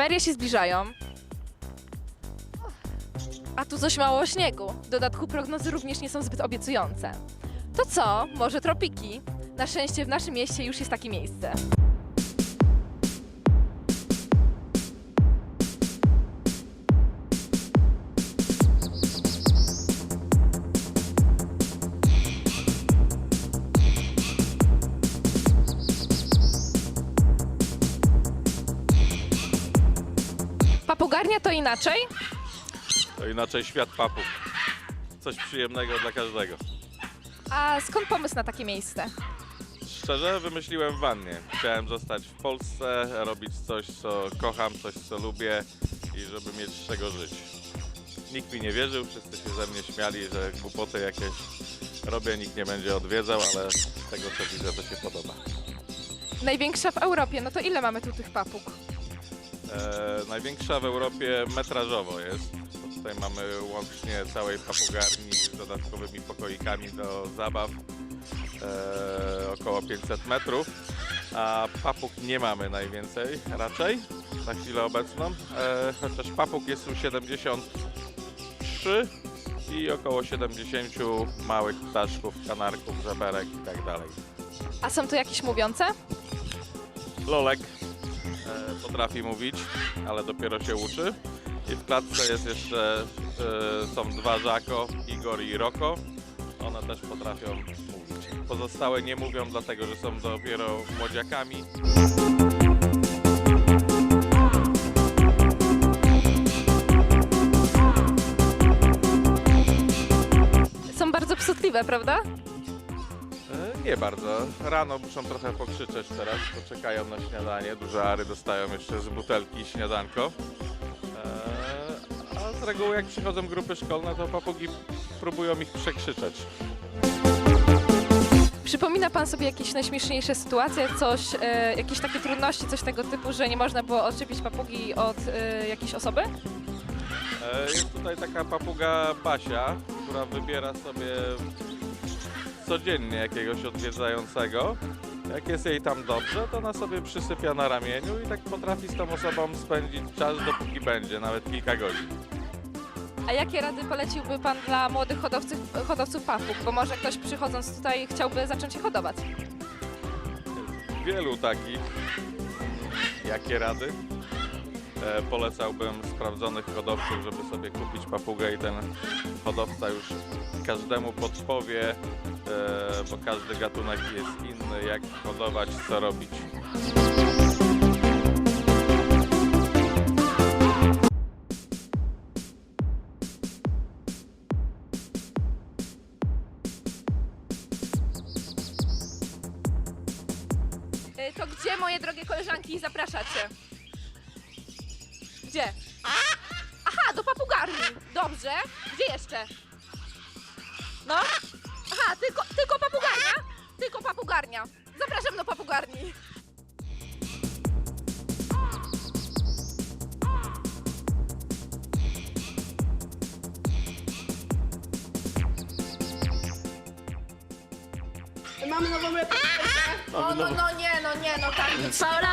Ferie się zbliżają. A tu coś mało śniegu. W dodatku prognozy również nie są zbyt obiecujące. To co? Może tropiki? Na szczęście w naszym mieście już jest takie miejsce. Papugarnia to inaczej? To inaczej świat papug. Coś przyjemnego dla każdego. A skąd pomysł na takie miejsce? Szczerze wymyśliłem w wannie. Chciałem zostać w Polsce, robić coś, co kocham, coś, co lubię i żeby mieć z czego żyć. Nikt mi nie wierzył, wszyscy się ze mnie śmiali, że głupoty jakieś robię, nikt nie będzie odwiedzał, ale z tego co widzę to się podoba. Największa w Europie, no to ile mamy tu tych papug? E, największa w Europie metrażowo jest. Tutaj mamy łącznie całej papugarni z dodatkowymi pokoikami do zabaw e, około 500 metrów, a papug nie mamy najwięcej raczej na chwilę obecną, e, chociaż papug jest tu 73 i około 70 małych ptaszków, kanarków, żeberek i tak dalej. A są tu jakieś mówiące? Lolek potrafi mówić, ale dopiero się uczy. I w klatce jest jeszcze, e, są dwa Żako, Igor i Roko. One też potrafią mówić. Pozostałe nie mówią, dlatego że są dopiero młodziakami. Są bardzo psotliwe, prawda? Nie bardzo. Rano muszą trochę pokrzyczeć teraz, bo czekają na śniadanie. Duże ary dostają jeszcze z butelki śniadanko. E, A z reguły jak przychodzą grupy szkolne, to papugi próbują ich przekrzyczeć. Przypomina Pan sobie jakieś najśmieszniejsze sytuacje, coś, e, jakieś takie trudności, coś tego typu, że nie można było odczepić papugi od e, jakiejś osoby? E, Jest tutaj taka papuga Basia, która wybiera sobie codziennie jakiegoś odwiedzającego. Jak jest jej tam dobrze, to ona sobie przysypia na ramieniu i tak potrafi z tą osobą spędzić czas, dopóki będzie, nawet kilka godzin. A jakie rady poleciłby Pan dla młodych hodowców, hodowców? Bo może ktoś przychodząc tutaj chciałby zacząć je hodować. Wielu takich. Jakie rady? E, polecałbym sprawdzonych hodowców, żeby sobie kupić papugę i ten hodowca już każdemu podpowie, e, bo każdy gatunek jest inny, jak hodować, co robić. E, To gdzie, moje drogie koleżanki, zapraszacie? Gdzie? Aha, do papugarni. Dobrze. Gdzie jeszcze? No? Aha, tylko, tylko papugarnia? Tylko papugarnia. Zapraszam do papugarni. Mamy nową reporterkę. O, no, no nie, no nie, no tak. Paula.